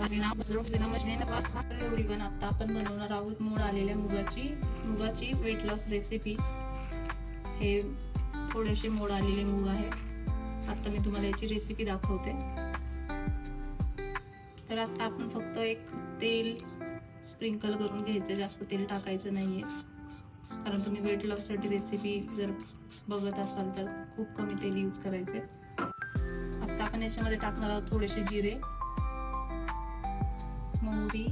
परिणाम दिला म्हणजे एवढी पण आता आपण बनवणार आहोत मूळ आलेल्या मुगाची मुगाची वेट लॉस रेसिपी हे थोडेसे मोड आलेले मूग आहे आता मी तुम्हाला याची रेसिपी दाखवते तर आता आपण फक्त एक तेल स्प्रिंकल करून घ्यायचं जास्त तेल टाकायचं नाहीये कारण तुम्ही वेट लॉससाठी रेसिपी जर बघत असाल तर खूप कमी तेल यूज करायचे आपण याच्यामध्ये टाकणार आहोत थोडेसे जिरे मोहरी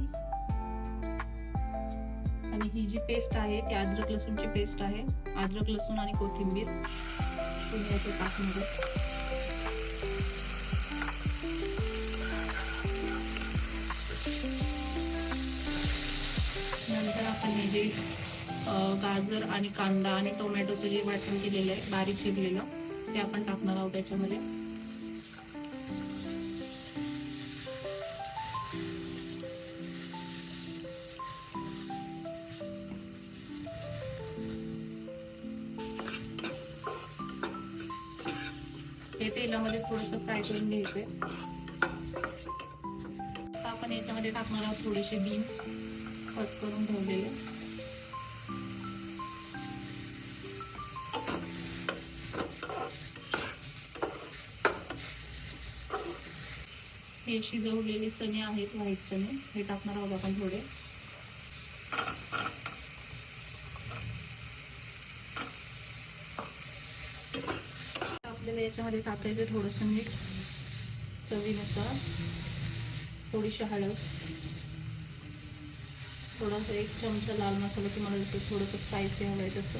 आणि ही जी पेस्ट आहे ती अद्रक लसूणची पेस्ट आहे. अद्रक लसूण आणि कोथिंबीर. तुम्ही याचे टाकणार नंतर आपण हे जे गाजर आणि कांदा आणि टोमॅटोचं जे वाटण केलेलं आहे बारीक चिरलेलं ते आपण टाकणार आहोत त्याच्यामध्ये हे तेलामध्ये थोडस फ्राय करून घ्यायचंय. आपण याच्यामध्ये टाकणार आहोत थोडेसे बीन्स कट करून ठेवलेले. हे शिजवलेले चणे आहेत व्हाईट चणे. हे टाकणार आहोत आपण थोडे. आपल्याला याच्यामध्ये टाकायचं थोडंसं मीठ चवीनुसार थोडीशी हळद थोडासा एक चमचा लाल मसाला तुम्हाला जसं थोडंसं स्पायसी हवं आहे तसं.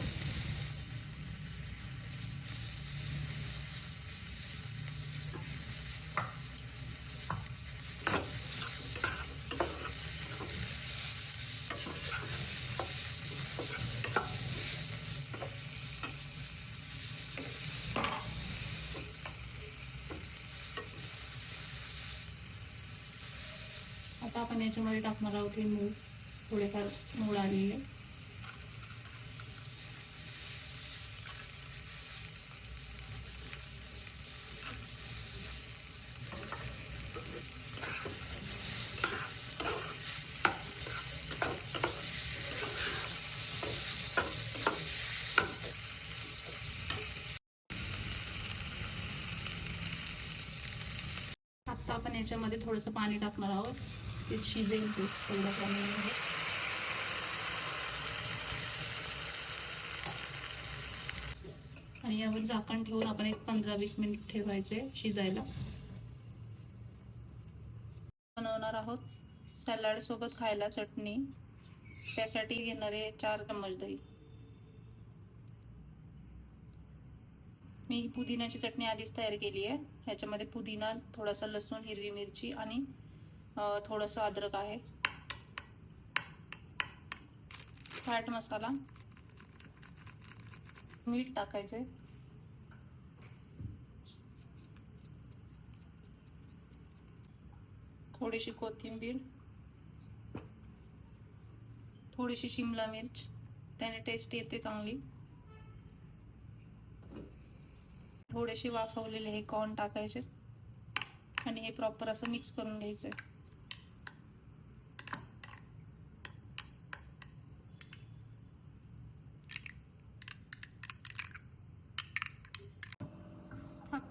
आता आपण याच्यामध्ये टाकणार आहोत हे मूग. थोडेफार मूळ आलेले. आता आपण याच्यामध्ये थोडंसं पाणी टाकणार आहोत. ते शिजेल ते तेवढ्या प्रमाणामध्ये आणि यावर झाकण ठेवून आपण एक पंधरा वीस मिनिट ठेवायचे शिजायला बनवणार आहोत सॅलड सोबत खायला चटणी त्यासाठी घेणारे चार चम्मच दही मी ही पुदिन्याची चटणी आधीच तयार केली आहे ह्याच्यामध्ये पुदिना थोडासा लसूण हिरवी मिरची आणि थोडंसं अद्रक आहे. चाट मसाला. मीठ टाकायचंय थोडीशी कोथिंबीर. थोडीशी शिमला मिर्च. त्याने टेस्ट येते चांगली. थोडेसे वाफवलेले हे कॉर्न टाकायचे. आणि हे प्रॉपर असं मिक्स करून घ्यायचं आहे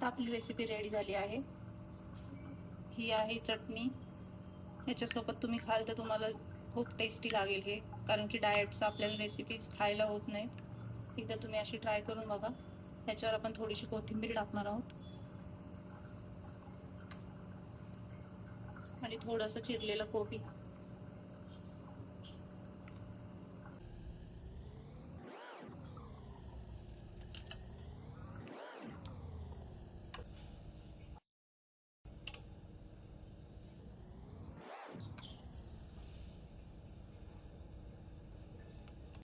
आपली रेसिपी रेडी झाली आहे. ही आहे चटणी. ह्याच्यासोबत तुम्ही खाल तर तुम्हाला खूप टेस्टी लागेल हे. कारण की डाएटचं आपल्याला रेसिपीज खायला होत नाहीत एकदा तुम्ही अशी ट्राय करून बघा. त्याच्यावर आपण थोडीशी कोथिंबीर टाकणार आहोत. आणि थोडंसं चिरलेलं कोबी.